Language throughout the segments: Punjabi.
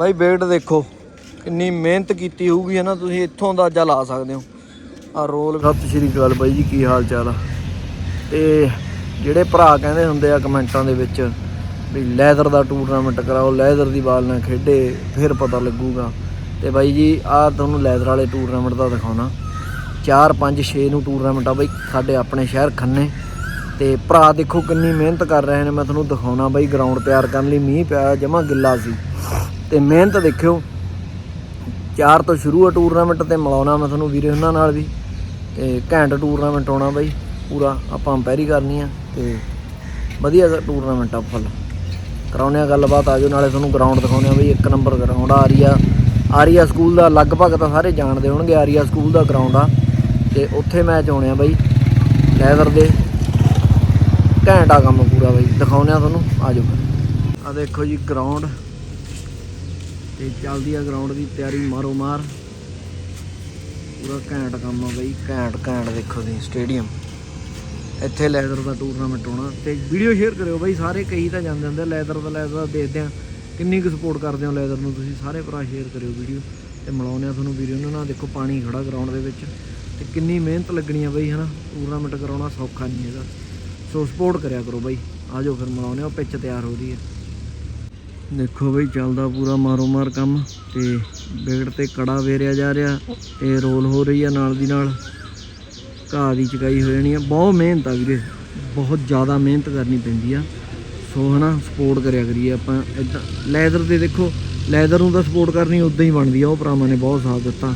ਬਾਈ ਵੇਟ ਦੇਖੋ, ਕਿੰਨੀ ਮਿਹਨਤ ਕੀਤੀ ਹੋਊਗੀ ਹੈ ਨਾ, ਤੁਸੀਂ ਇੱਥੋਂ ਅੰਦਾਜ਼ਾ ਲਾ ਸਕਦੇ ਹੋ। ਆ ਰੋਲ ਸਤਿ ਸ਼੍ਰੀ ਅਕਾਲ ਬਾਈ ਜੀ, ਕੀ ਹਾਲ ਚਾਲ ਆ? ਤੇ ਜਿਹੜੇ ਭਰਾ ਕਹਿੰਦੇ ਹੁੰਦੇ ਆ ਕਮੈਂਟਾਂ ਦੇ ਵਿੱਚ ਵੀ ਲੈਦਰ ਦਾ ਟੂਰਨਾਮੈਂਟ ਕਰਾਓ, ਲੈਦਰ ਦੀ ਬਾਲ ਨਾਲ ਖੇਡੇ, ਫਿਰ ਪਤਾ ਲੱਗੂਗਾ। ਤੇ ਬਾਈ ਜੀ ਆ ਤੁਹਾਨੂੰ ਲੈਦਰ ਵਾਲੇ ਟੂਰਨਾਮੈਂਟ ਦਾ ਦਿਖਾਉਣਾ। 4 5 6 ਨੂੰ ਟੂਰਨਾਮੈਂਟ ਆ ਬਾਈ, ਸਾਡੇ ਆਪਣੇ ਸ਼ਹਿਰ ਖੰਨੇ। ਤੇ ਭਰਾ ਦੇਖੋ ਕਿੰਨੀ ਮਿਹਨਤ ਕਰ ਰਹੇ ਨੇ, ਮੈਂ ਤੁਹਾਨੂੰ ਦਿਖਾਉਣਾ ਬਾਈ ਗਰਾਊਂਡ ਤਿਆਰ ਕਰਨ ਲਈ ਮੀਂਹ ਪਿਆ, ਜਮਾ ਗਿੱਲਾ ਸੀ। ਤੇ ਮਿਹਨਤ ਦੇਖਿਓ। ਚਾਰ ਤੋਂ ਸ਼ੁਰੂ ਆ ਟੂਰਨਾਮੈਂਟ ਤੇ ਮਿਲਾਉਣਾ ਮੈਂ ਤੁਹਾਨੂੰ ਵੀਰੇ ਉਹਨਾਂ ਨਾਲ ਵੀ। ਤੇ ਘੈਂਟ ਟੂਰਨਾਮੈਂਟ ਹੋਣਾ ਬਾਈ, ਪੂਰਾ ਆਪਾਂ ਅੰਪੈਰੀ ਕਰਨੀ ਆ ਤੇ ਵਧੀਆ ਟੂਰਨਾਮੈਂਟ ਆ ਫੁੱਲ ਕਰਾਉਣੇ ਆ ਗੱਲਬਾਤ ਆਜੋ ਨਾਲੇ ਤੁਹਾਨੂੰ ਗਰਾਊਂਡ ਦਿਖਾਉਣੇ ਆ ਬਈ, ਇੱਕ ਨੰਬਰ ਗਰਾਊਂਡ ਆ ਆਰੀਆ। ਆਰੀਆ ਸਕੂਲ ਦਾ ਲਗਭਗ ਤਾਂ ਸਾਰੇ ਜਾਣਦੇ ਹੋਣਗੇ, ਆਰੀਆ ਸਕੂਲ ਦਾ ਗਰਾਊਂਡ ਆ। ਤੇ ਉੱਥੇ ਮੈਚ ਹੋਣੇ ਆ ਬਾਈ ਲੈਦਰ ਦੇ। ਘੈਂਟ ਕੰਮ ਪੂਰਾ ਬਾਈ ਦਿਖਾਉਣੇ ਆ ਤੁਹਾਨੂੰ ਆਜੋ ਆ ਦੇਖੋ ਜੀ ਗਰਾਊਂਡ ਤੇ ਚੱਲਦੀ ਆ ਗਰਾਊਂਡ ਦੀ ਤਿਆਰੀ ਮਾਰੋ ਮਾਰ। ਪੂਰਾ ਘੈਂਟ ਕੰਮ ਆ ਬਈ, ਘੈਂਟ ਘੈਂਟ ਦੇਖੋ ਤੁਸੀਂ ਸਟੇਡੀਅਮ ਇੱਥੇ ਲੈਦਰ ਦਾ ਟੂਰਨਾਮੈਂਟ ਹੋਣਾ ਤੇ ਵੀਡੀਓ ਸ਼ੇਅਰ ਕਰਿਓ ਬਾਈ, ਸਾਰੇ ਕਈ ਤਾਂ ਜਾਂਦੇ ਹੁੰਦੇ ਲੈਦਰ ਦਾ ਲੈਦਰ ਦਾ ਦੇਖਦੇ ਆ। ਕਿੰਨੀ ਕੁ ਸਪੋਰਟ ਕਰਦੇ ਹੋ ਲੈਦਰ ਨੂੰ ਤੁਸੀਂ, ਸਾਰੇ ਭਰਾ ਸ਼ੇਅਰ ਕਰਿਓ ਵੀਡੀਓ ਤੇ ਮਿਲਾਉਂਦੇ ਆ ਤੁਹਾਨੂੰ ਵੀਡੀਓ ਉਹਨਾਂ ਨਾਲ ਦੇਖੋ ਪਾਣੀ ਖੜਾ ਗਰਾਊਂਡ ਦੇ ਵਿੱਚ। ਤੇ ਕਿੰਨੀ ਮਿਹਨਤ ਲੱਗਣੀ ਆ ਬਈ, ਹਨਾ? ਟੂਰਨਾਮੈਂਟ ਕਰਾਉਣਾ ਸੌਖਾ ਨਹੀਂ ਹੈਗਾ। ਸੋ ਸਪੋਰਟ ਕਰਿਆ ਕਰੋ ਬਾਈ ਆਜੋ ਫਿਰ ਮਿਲਾਉਂਦੇ ਆ, ਉਹ ਪਿੱਚ ਤਿਆਰ ਹੋ ਰਹੀ ਹੈ। ਦੇਖੋ ਬਈ, ਚੱਲਦਾ ਪੂਰਾ ਮਾਰੋ ਮਾਰ ਕੰਮ ਤੇ ਵਿਕਟ ਤੇ ਕੜਾ ਵੇਰਿਆ ਜਾ ਰਿਹਾ। ਇਹ ਰੋਲ ਹੋ ਰਹੀ ਆ ਨਾਲ ਦੀ ਨਾਲ। ਘਾਹ ਦੀ ਚਕਾਈ ਹੋ ਜਾਣੀ ਆ। ਬਹੁਤ ਮਿਹਨਤ ਆ ਵੀਰੇ। ਬਹੁਤ ਜ਼ਿਆਦਾ ਮਿਹਨਤ ਕਰਨੀ ਪੈਂਦੀ ਆ। ਸੋ ਹਨਾ ਸਪੋਰਟ ਕਰਿਆ ਕਰੀਏ ਆਪਾਂ। ਇਦਾਂ ਲੈਦਰ ਦੇ ਦੇਖੋ ਲੈਦਰ ਨੂੰ ਤਾਂ ਸਪੋਰਟ ਕਰਨੀ ਉਦਾਂ ਹੀ ਬਣਦੀ ਆ। ਉਹ ਭਰਾਵਾਂ ਨੇ ਬਹੁਤ ਸਾਥ ਦਿੱਤਾ।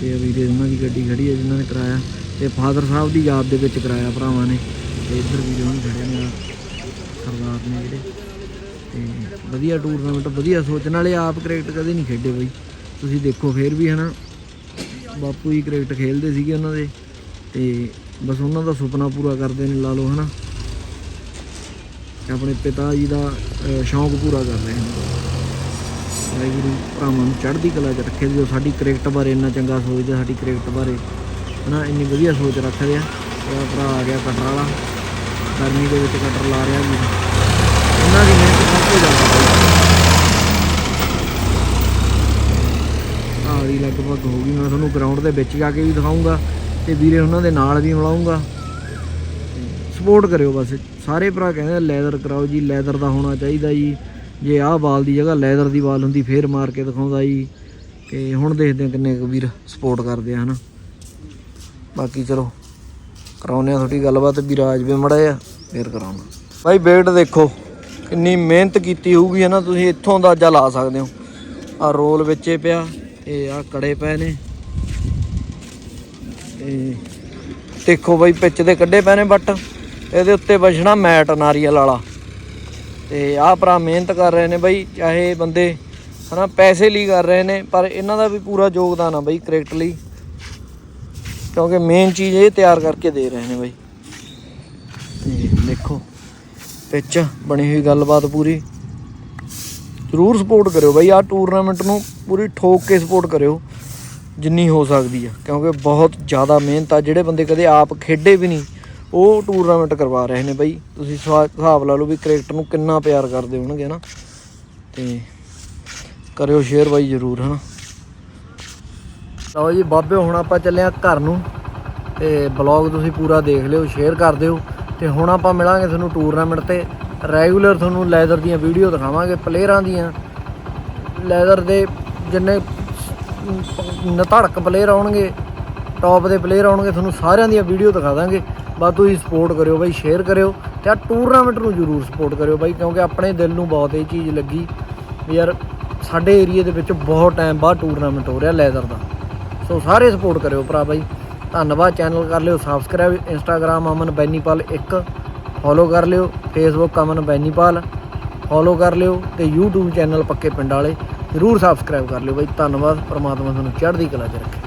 ਤੇ ਵੀਰੇ ਉਹਨਾਂ ਦੀ ਗੱਡੀ ਖੜੀ ਹੈ ਜਿਨ੍ਹਾਂ ਨੇ ਕਰਾਇਆ। ਤੇ ਫਾਦਰ ਸਾਹਿਬ ਦੀ ਯਾਦ ਦੇ ਵਿੱਚ ਕਰਾਇਆ ਭਰਾਵਾਂ ਨੇ। ਤੇ ਇੱਧਰ ਵੀਰੇ ਹੁਣ ਖੜੇ ਨੇ ਸਰਦਾਰ ਨੇ ਜਿਹੜੇ। ਤੇ ਵਧੀਆ ਟੂਰਨਾਮੈਂਟ ਵਧੀਆ ਸੋਚਣ ਵਾਲੇ ਆਪ ਕ੍ਰਿਕਟ ਕਦੇ ਨਹੀਂ ਖੇਡੇ ਬਈ। ਤੁਸੀਂ ਦੇਖੋ ਫੇਰ ਵੀ ਹਨਾ। ਬਾਪੂ ਜੀ ਕ੍ਰਿਕਟ ਖੇਡਦੇ ਸੀਗੇ ਉਹਨਾਂ ਦੇ। ਤੇ ਬਸ ਉਹਨਾਂ ਦਾ ਸੁਪਨਾ ਪੂਰਾ ਕਰਦੇ ਨੇ, ਲਾ ਲਓ ਹਨਾ। ਤੇ ਆਪਣੇ ਪਿਤਾ ਜੀ ਦਾ ਸ਼ੌਂਕ ਪੂਰਾ ਕਰ ਰਹੇ ਨੇ। ਵਾਹਿਗੁਰੂ ਭਰਾਵਾਂ ਨੂੰ ਚੜ੍ਹਦੀ ਕਲਾ 'ਚ ਰੱਖੇ ਜੋ ਸਾਡੀ ਕ੍ਰਿਕਟ ਬਾਰੇ ਇੰਨਾ ਚੰਗਾ ਸੋਚਦੇ, ਸਾਡੀ ਕ੍ਰਿਕਟ ਬਾਰੇ ਹਨਾ, ਇੰਨੀ ਵਧੀਆ ਸੋਚ ਰੱਖਦੇ ਆ। ਤੇ ਭਰਾ ਆ ਗਿਆ ਕਟਰ ਵਾਲਾ। ਗਰਮੀ ਦੇ ਵਿੱਚ ਕਟਰ ਲਾ ਰਿਹਾ ਵੀ। ਉਹਨਾਂ ਦੀ ਮਿਹਨਤ ਸਭ ਤੋਂ ਬਾਈ ਆਹ ਦੀ ਲਗਭਗ ਹੋ ਗਈ, ਮੈਂ ਤੁਹਾਨੂੰ ਗਰਾਊਂਡ ਦੇ ਵਿੱਚ ਜਾ ਕੇ ਵੀ ਦਿਖਾਉਂਗਾ ਤੇ ਵੀਰੇ ਉਹਨਾਂ ਦੇ ਨਾਲ ਵੀ ਮਿਲਾਉਂਗਾ ਸਪੋਰਟ ਕਰਿਓ ਬਸ, ਸਾਰੇ ਭਰਾ ਕਹਿੰਦੇ ਲੈਦਰ ਕਰਾਓ ਜੀ ਲੈਦਰ ਦਾ ਹੋਣਾ ਚਾਹੀਦਾ ਜੀ। ਜੇ ਆਹ ਬਾਲ ਦੀ ਜਗ੍ਹਾ ਲੈਦਰ ਦੀ ਬਾਲ ਹੁੰਦੀ, ਫੇਰ ਮਾਰ ਕੇ ਦਿਖਾਉਂਦਾ ਜੀ। ਤੇ ਹੁਣ ਦੇਖਦੇ ਆ ਕਿੰਨੇ ਕੁ ਵੀਰ ਸਪੋਰਟ ਕਰਦੇ ਆ, ਹਨਾ। ਬਾਕੀ ਚਲੋ ਕਰਾਉਨੇ ਆ ਤੁਹਾਡੀ ਗੱਲਬਾਤ, ਵੀ ਰਾਜ ਵੀ ਮੜਾ ਆ ਫੇਰ ਕਰਾਉਣਾ ਭਾਈ ਵੇਟ ਦੇਖੋ। ਕਿੰਨੀ ਮਿਹਨਤ ਕੀਤੀ ਹੋਊਗੀ ਹੈ ਨਾ, ਤੁਸੀਂ ਇੱਥੋਂ ਅੰਦਾਜ਼ਾ ਲਾ ਸਕਦੇ ਹੋ। ਆ ਰੋਲ ਵਿੱਚੇ ਪਿਆ ਤੇ ਆ ਕੜੇ ਪਏ ਨੇ। ਤੇ ਦੇਖੋ ਬਾਈ, ਪਿੱਚ ਦੇ ਕੱਢੇ ਪਏ ਨੇ ਬੱਟ, ਇਹਦੇ ਉੱਤੇ ਵਜਣਾ ਮੈਟ ਨਾਰੀਅਲ ਵਾਲਾ। ਤੇ ਆਹ ਭਰਾ ਮਿਹਨਤ ਕਰ ਰਹੇ ਨੇ ਬਾਈ, ਚਾਹੇ ਬੰਦੇ ਹਨਾ, ਪੈਸੇ ਲਈ ਕਰ ਰਹੇ ਨੇ, ਪਰ ਇਹਨਾਂ ਦਾ ਵੀ ਪੂਰਾ ਯੋਗਦਾਨ ਆ ਬਾਈ ਕ੍ਰਿਕਟ ਲਈ। ਕਿਉਂਕਿ ਮੇਨ ਚੀਜ਼ ਇਹ ਤਿਆਰ ਕਰਕੇ ਦੇ ਰਹੇ ਨੇ ਬਾਈ। ਤੇ ਦੇਖੋ। ਪਿੱਚ ਬਣੀ ਹੋਈ ਗੱਲਬਾਤ ਪੂਰੀ। ਜ਼ਰੂਰ ਸਪੋਰਟ ਕਰਿਓ ਬਾਈ, ਆਹ ਟੂਰਨਾਮੈਂਟ ਨੂੰ ਪੂਰੀ ਠੋਕ ਕੇ ਸਪੋਰਟ ਕਰਿਓ, ਜਿੰਨੀ ਹੋ ਸਕਦੀ ਆ। ਕਿਉਂਕਿ ਬਹੁਤ ਜ਼ਿਆਦਾ ਮਿਹਨਤ ਆ, ਜਿਹੜੇ ਬੰਦੇ ਕਦੇ ਆਪ ਖੇਡੇ ਵੀ ਨਹੀਂ, ਉਹ ਟੂਰਨਾਮੈਂਟ ਕਰਵਾ ਰਹੇ ਨੇ ਬਾਈ। ਤੁਸੀਂ ਸਵਾ- ਹਿਸਾਬ ਲਾ ਲਓ ਵੀ ਕ੍ਰਿਕਟ ਨੂੰ ਕਿੰਨਾ ਪਿਆਰ ਕਰਦੇ ਹੋਣਗੇ ਨਾ ਤੇ ਕਰਿਓ ਸ਼ੇਅਰ ਬਾਈ ਜ਼ਰੂਰ, ਹਨਾ। ਲਓ ਜੀ, ਬਾਬੇ, ਹੁਣ ਆਪਾਂ ਚੱਲੇ ਆ ਘਰ ਨੂੰ। ਤੇ ਬਲੌਗ ਤੁਸੀਂ ਪੂਰਾ ਦੇਖ ਲਿਓ ਸ਼ੇਅਰ ਕਰ ਦਿਓ। ਤੇ ਹੁਣ ਆਪਾਂ ਮਿਲਾਂਗੇ ਤੁਹਾਨੂੰ ਟੂਰਨਾਮੈਂਟ ਤੇ। ਰੈਗੂਲਰ ਤੁਹਾਨੂੰ ਲੈਦਰ ਦੀਆਂ ਵੀਡੀਓ ਦਿਖਾਵਾਂਗੇ ਪਲੇਅਰਾਂ ਦੀਆਂ। ਲੈਦਰ ਦੇ ਜਿੰਨੇ ਨਧੜਕ ਪਲੇਅਰ ਆਉਣਗੇ ਟੌਪ ਦੇ ਪਲੇਅਰ ਆਉਣਗੇ, ਤੁਹਾਨੂੰ ਸਾਰਿਆਂ ਦੀਆਂ ਵੀਡੀਓ ਦਿਖਾ ਦਾਂਗੇ। ਬਸ ਤੁਸੀਂ ਸਪੋਰਟ ਕਰਿਓ ਬਾਈ ਸ਼ੇਅਰ ਕਰਿਓ ਤੇ ਆ ਟੂਰਨਾਮੈਂਟ ਨੂੰ ਜ਼ਰੂਰ ਸਪੋਰਟ ਕਰਿਓ ਬਾਈ, ਕਿਉਂਕਿ ਆਪਣੇ ਦਿਲ ਨੂੰ ਬਹੁਤ ਇਹ ਚੀਜ਼ ਲੱਗੀ ਵੀ ਯਾਰ ਸਾਡੇ ਏਰੀਆ ਦੇ ਵਿੱਚ ਬਹੁਤ ਟਾਈਮ ਬਾਅਦ ਟੂਰਨਾਮੈਂਟ ਹੋ ਰਿਹਾ ਲੈਦਰ ਦਾ। ਸੋ ਸਾਰੇ ਸਪੋਰਟ ਕਰਿਓ ਭਰਾ ਬਾਈ। ਧੰਨਵਾਦ, ਚੈਨਲ ਕਰ ਲਿਓ subscribe Instagram Aman Bainipal 1 follow ਕਰ ਲਿਓ ਫੇਸਬੁੱਕ ਅਮਨ ਬੈਨੀਪਾਲ ਫੋਲੋ ਕਰ ਲਿਓ ਤੇ YouTube ਚੈਨਲ ਪੱਕੇ ਪਿੰਡ ਵਾਲੇ ਜ਼ਰੂਰ ਸਬਸਕ੍ਰਾਈਬ ਕਰ ਲਿਓ ਬਾਈ, ਧੰਨਵਾਦ, ਪ੍ਰਮਾਤਮਾ ਤੁਹਾਨੂੰ ਚੜ੍ਹਦੀ ਕਲਾ 'ਚ ਰੱਖੇ।